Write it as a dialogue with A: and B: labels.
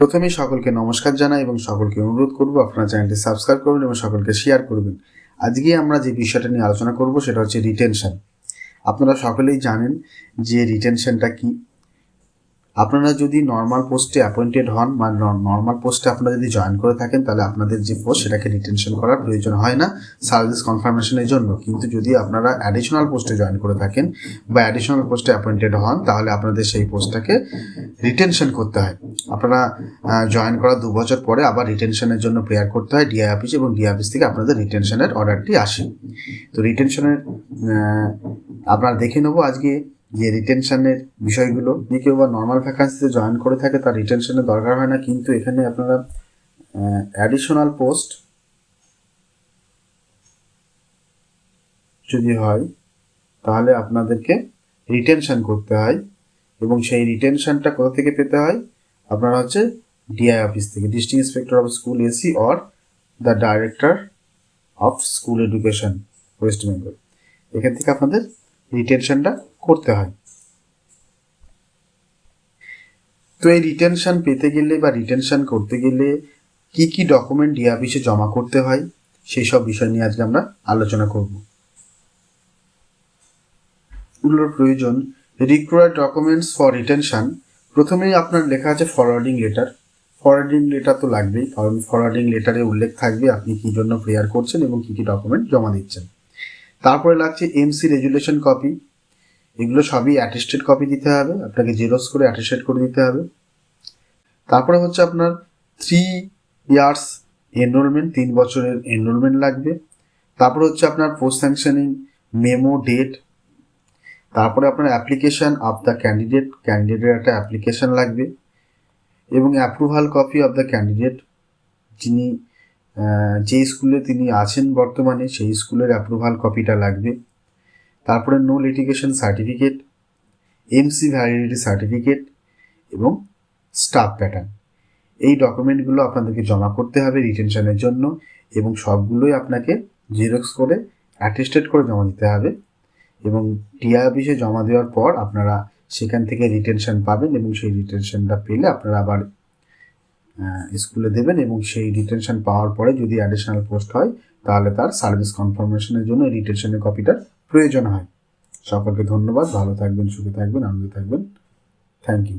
A: প্রথমেই সকলকে নমস্কার জানাই এবং সকলকে অনুরোধ করব আপনার চ্যানেলটি সাবস্ক্রাইব করুন এবং সকলকে শেয়ার করবেন। আজকে আমরা যে বিষয়টা নিয়ে আলোচনা করব সেটা হচ্ছে রিটেনশন আপনারা সকলেই জানেন যে রিটেনশনটা কি? আপনারা যদি নর্মাল পোস্টে অ্যাপয়েন্টেড হন বা নর্মাল পোস্টে আপনারা যদি জয়েন করে থাকেন, তাহলে আপনাদের যে পোস্ট সেটাকে রিটেনশন করার প্রয়োজন হয় না। সার্ভিস কনফার্মেশনের জন্য। কিন্তু যদি আপনারা অ্যাডিশনাল পোস্টে জয়েন করে থাকেন বা অ্যাডিশনাল পোস্টে অ্যাপয়েন্টেড হন, তাহলে আপনাদের সেই পোস্টটাকে রিটেনশন করতে হয়। আপনারা জয়েন করার দু বছর পরে আবার রিটেনশনের জন্য প্রেয়ার করতে হয় ডিআই অফিস এবং ডিআই অফিস থেকে আপনাদের রিটেনশনের অর্ডারটি আসে। তো রিটেনশনের আপনারা দেখে নেব আজকে যে রিটেনশনের বিষয়গুলো, যে কেউ বা নর্মাল ভ্যাকান্সিতে জয়েন করে থাকে, তার রিটেনশনের দরকার হয় না। কিন্তু এখানে আপনারা অ্যাডিশনাল পোস্ট যদি হয়, তাহলে আপনাদেরকে রিটেনশন করতে হয় এবং সেই রিটেনশনটা কোথা থেকে পেতে হয়? আপনারা হচ্ছে ডিআই অফিস থেকে district inspector of school AC or the director of school education West Bengal এখান থেকে আপনাদের রিটেনশনটা করতে হয়। তো এই রিটেনশন পেতে গেলে বা রিটেনশন করতে গেলে কি কি ডকুমেন্ট ডিআই অফিসে জমা করতে হয়, সেই সব বিষয় নিয়ে আজকে আমরা আলোচনা করব। এগুলোর প্রয়োজন রিকোয়ার্ড ডকুমেন্টস ফর রিটেনশন প্রথমেই আপনার লেখা আছে ফরওয়ার্ডিং লেটার ফরওয়ার্ডিং লেটার তো লাগবেই, কারণ ফরওয়ার্ডিং লেটারে উল্লেখ থাকবে আপনি কী জন্য প্রেয়ার করছেন এবং কী কী ডকুমেন্ট জমা দিচ্ছেন। তারপরে লাগছে এমসি রেজুলেশন কপি এগুলো সবই অ্যাটেস্টেড কপি দিতে হবে। আপনাকে জেরক্স করে অ্যাটেস্টেড করে দিতে হবে। তারপরে হচ্ছে আপনার থ্রি ইয়ার্স এনরোলমেন্ট তিন বছরের এনরোলমেন্ট লাগবে। তারপরে হচ্ছে আপনার পোস্ট স্যাংশনিং মেমো ডেট তারপরে আপনার অ্যাপ্লিকেশান অফ দ্য ক্যান্ডিডেট ক্যান্ডিডেটের একটা অ্যাপ্লিকেশান লাগবে। এবং approval copy of the candidate যিনি যে স্কুলে তিনি আছেন বর্তমানে, সেই স্কুলের অ্যাপ্রুভাল কপিটা লাগবে। তারপরে no litigation certificate MC validity certificate এবং স্টাফ প্যাটার্ন এই ডকুমেন্টগুলো আপনাদেরকে জমা করতে হবে রিটেনশনের জন্য এবং সবগুলোই আপনাকে জেরক্স করে অ্যাটেস্টেড করে জমা দিতে হবে এবং টিআই অফিসে জমা দেওয়ার পর আপনারা সেখান থেকে রিটেনশন পাবেন এবং সেই রিটেনশনটা পেলে আপনারা আবার স্কুলে দেবেন এবং সেই রিটেনশন পাওয়ার পরে যদি অ্যাডিশনাল পোস্ট হয়, তাহলে তার সার্ভিস কনফার্মেশনের জন্য রিটেনশনের কপিটার প্রয়োজন হয়। সকলকে ধন্যবাদ। ভালো থাকবেন, সুখে থাকবেন, আনন্দে থাকবেন। Thank you